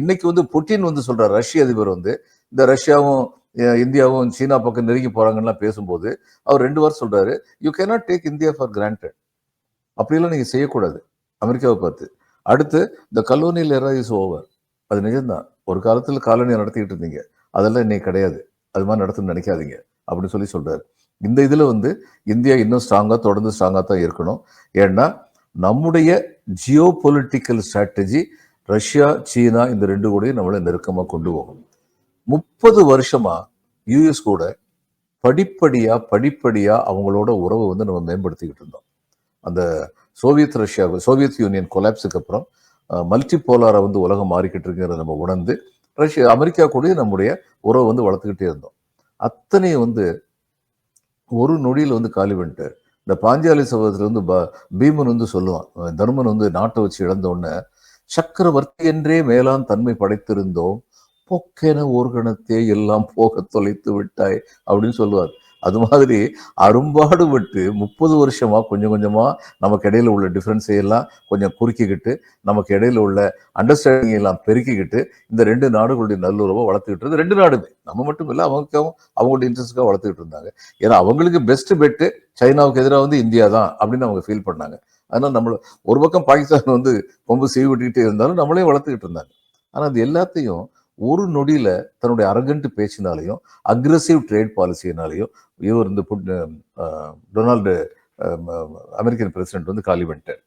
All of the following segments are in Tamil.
இன்னைக்கு வந்து புட்டின் வந்து சொல்றாரு ரஷ்ய அதிபர் வந்து இந்த ரஷ்யாவும் இந்தியாவும் சீனா பக்கம் நெருங்கி போறாங்கலாம் பேசும்போது அவர் ரெண்டு வாரம் சொல்றாரு you cannot take India for granted அப்படியெல்லாம் நீங்க செய்யக்கூடாது அமெரிக்காவை பார்த்து. அடுத்து இந்த கலோனியல் எரா இஸ் ஓவர் அது நிஜம்தான். ஒரு காலத்தில் காலனியை நடத்திக்கிட்டு இருந்தீங்க அதெல்லாம் இன்னைக்கு கிடையாது. அது மாதிரி நடத்துன்னு நினைக்காதீங்க அப்படின்னு சொல்லி சொல்றாரு. இந்த இதில் வந்து இந்தியா இன்னும் ஸ்ட்ராங்காக தொடர்ந்து ஸ்ட்ராங்காக தான் இருக்கணும். ஏன்னா நம்முடைய geo political strategy Russia China இந்த ரெண்டு கூடயும் நம்மளை நெருக்கமாக கொண்டு போகும். முப்பது வருஷமா யூஎஸ் கூட படிப்படியாக படிப்படியாக அவங்களோட உறவை வந்து நம்ம மேம்படுத்திக்கிட்டு இருந்தோம். அந்த சோவியத் ரஷ்யா சோவியத் யூனியன் கொலாப்ஸுக்கு அப்புறம் மல்டி போலாரா வந்து உலகம் மாறிக்கிட்டு இருக்குங்கிறத நம்ம உணர்ந்து ரஷ்யா அமெரிக்கா கூட நம்முடைய உறவை வந்து வளர்த்துக்கிட்டே இருந்தோம். அத்தனையும் வந்து ஒரு நொடியில் வந்து காலி பண்ணிட்டு இந்த பாஞ்சாலி சபதத்தில் வந்து ப- பீமன் வந்து சொல்லுவான் தர்மன் வந்து நாட்டை வச்சு இழந்த உடனே சக்கரவர்த்தி என்றே மேலான் தன்மை படைத்திருந்தோம். பொக்கென ஊர்கணத்தே எல்லாம் போக தொலைத்து விட்டாய் அப்படின்னு சொல்லுவார். அது மாதிரி அரும்பாடு விட்டு முப்பது வருஷமா கொஞ்சம் கொஞ்சமா நமக்கு இடையில உள்ள டிஃப்ரென்ஸை எல்லாம் கொஞ்சம் குறுக்கிக்கிட்டு நமக்கு இடையில உள்ள அண்டர்ஸ்டாண்டிங் எல்லாம் பெருக்கிக்கிட்டு இந்த ரெண்டு நாடுகளுடைய நல்லுறவை வளர்த்துக்கிட்டு இருந்தது ரெண்டு நாடுமே. நம்ம மட்டும் இல்லை அவங்களுக்காகவும் அவங்களுடைய இன்ட்ரெஸ்ட்காக வளர்த்துக்கிட்டு இருந்தாங்க. ஏன்னா அவங்களுக்கு பெஸ்ட் பெட்டு சைனாவுக்கு எதிராக வந்து இந்தியா தான் அப்படின்னு அவங்க ஃபீல் பண்ணாங்க. ஆனால் நம்மளை ஒரு பக்கம் பாகிஸ்தான் வந்து ரொம்ப சீவி விட்டுக்கிட்டே இருந்தாலும் நம்மளே வளர்த்துக்கிட்டு இருந்தாங்க. ஆனால் அது எல்லாத்தையும் ஒரு நொடியில தன்னுடைய அரகண்ட் பேச்சினாலையும் அக்ரஸிவ் ட்ரேட் பாலிசியினாலையும் இவர் இந்த புட்- டொனால்டு அமெரிக்கன் பிரசிடென்ட் வந்து காலி பண்ணிட்டார்.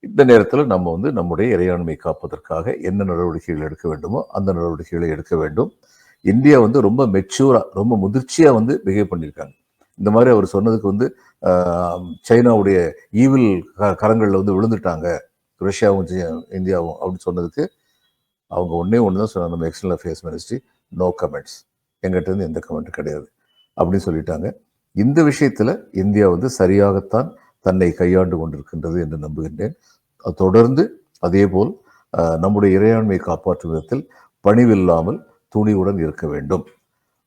இந்த நேரத்தில் நம்ம வந்து நம்முடைய இறையாண்மை காப்பதற்காக என்ன நடவடிக்கைகள் எடுக்க வேண்டுமோ அந்த நடவடிக்கைகளை எடுக்க வேண்டும். இந்தியா வந்து ரொம்ப மெச்சூராக ரொம்ப முதிர்ச்சியாக வந்து பிஹேவ் பண்ணியிருக்காங்க. இந்த மாதிரி அவர் சொன்னதுக்கு வந்து சைனாவுடைய ஈவில் கரங்களில் வந்து விழுந்துட்டாங்க. ரஷ்யாவும் இந்தியாவும் அப்படின்னு சொன்னதுக்கு அவங்க ஒன்றே ஒன்று தான் சொன்னாங்க நம்ம external affairs ministry no comments எங்கிட்ட இருந்து எந்த கமெண்ட் கிடையாது அப்படின்னு சொல்லிட்டாங்க. இந்த விஷயத்தில் இந்தியா வந்து சரியாகத்தான் தன்னை கையாண்டு கொண்டிருக்கின்றது என்று நம்புகின்றேன். தொடர்ந்து அதேபோல் போல் நம்முடைய இறையாண்மையை காப்பாற்றும் விதத்தில் பணிவில்லாமல் துணிவுடன் இருக்க வேண்டும்.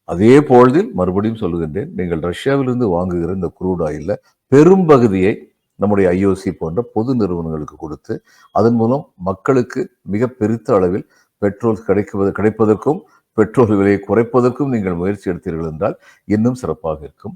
அதே பொழுதில் மறுபடியும் சொல்லுகின்றேன் நீங்கள் ரஷ்யாவிலிருந்து வாங்குகிற இந்த குரூட் ஆயில்ல பெரும்பகுதியை நம்முடைய ஐஓசி போன்ற பொது நிறுவனங்களுக்கு கொடுத்து அதன் மூலம் மக்களுக்கு மிக பெருத்த அளவில் பெட்ரோல் கிடைக்குவது கிடைப்பதற்கும் பெட்ரோல் விலையை குறைப்பதற்கும் நீங்கள் முயற்சி எடுத்தீர்கள் என்றால் இன்னும் சிறப்பாக இருக்கும்.